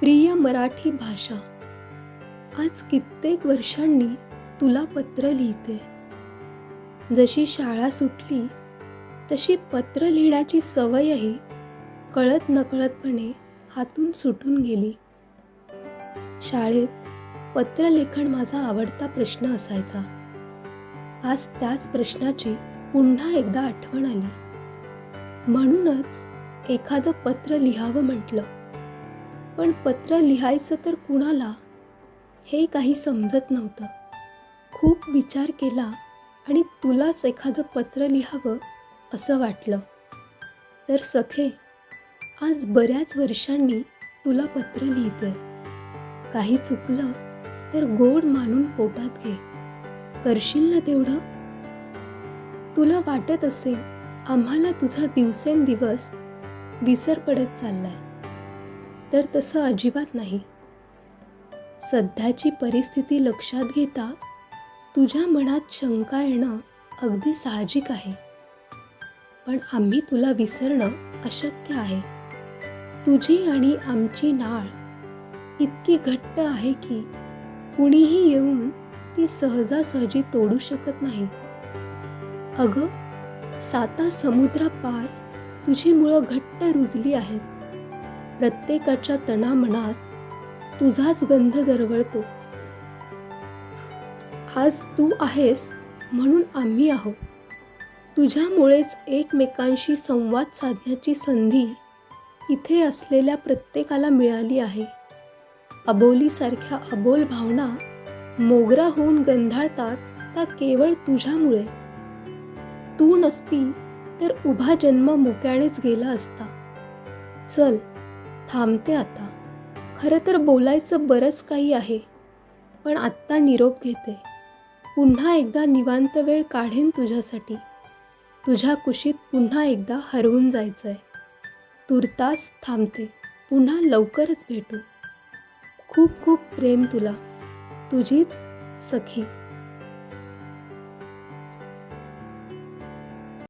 प्रिय मराठी भाषा. आज कित्येक वर्षांनी तुला पत्र लिहिते. जशी शाळा सुटली तशी पत्र लिहिण्याची सवयही कळत नकळतपणे हातून सुटून गेली. शाळेत पत्रलेखन माझा आवडता प्रश्न असायचा. आज त्याच प्रश्नाची पुन्हा एकदा आठवण आली. म्हणूनच एखादं पत्र लिहावं म्हटलं. पण पत्र लिहायचं तर कुणाला? हे काही समजत नव्हतं. खूप विचार केला आणि तुलाच एखादं पत्र लिहावं असं वाटलं. तर सखे आज बऱ्याच वर्षांनी तुला पत्र लिहिते काही चुकलं तर गोड मानून पोटात घे. करशील ना तेवढं? तुला वाटत असेल आम्हाला तुझा दिवसेंदिवस विसर पडत चाललाय. तर तसं अजिबात नाही. सध्याची परिस्थिती लक्षात घेता तुझ्या मनात शंका येणं अगदी साहजिक आहे. पण आम्ही तुला विसरणं अशक्य आहे. तुझी आणि आमची नाळ इतकी घट्ट आहे की कुणीही येऊन ती सहजासहजी तोडू शकत नाही. अगं साता समुद्रापार तुझी मुळं घट्ट रुजली आहेत. प्रत्येकाच्या तणामनात तुझाच गंध दरवळतो. आज तू आहेस म्हणून आम्ही आहोत. तुझ्यामुळेच एकमेकांशी संवाद साधण्याची संधी इथे असलेल्या प्रत्येकाला मिळाली आहे. अबोलीसारख्या अबोल भावना मोगरा होऊन गंधाळतात त्या केवळ तुझ्यामुळे. तू नसती तर उभा जन्म मुक्यानेच गेला असता. चल थांबते आता. खरं तर बोलायचं बरंच काही आहे पण आत्ता निरोप घेते. पुन्हा एकदा निवांत वेळ काढेन तुझ्यासाठी. तुझ्या कुशीत पुन्हा एकदा हरवून जायचं आहे तुर्तास थांबते पुन्हा लवकरच भेटू. खूप खूप प्रेम तुला. तुझीच सखी.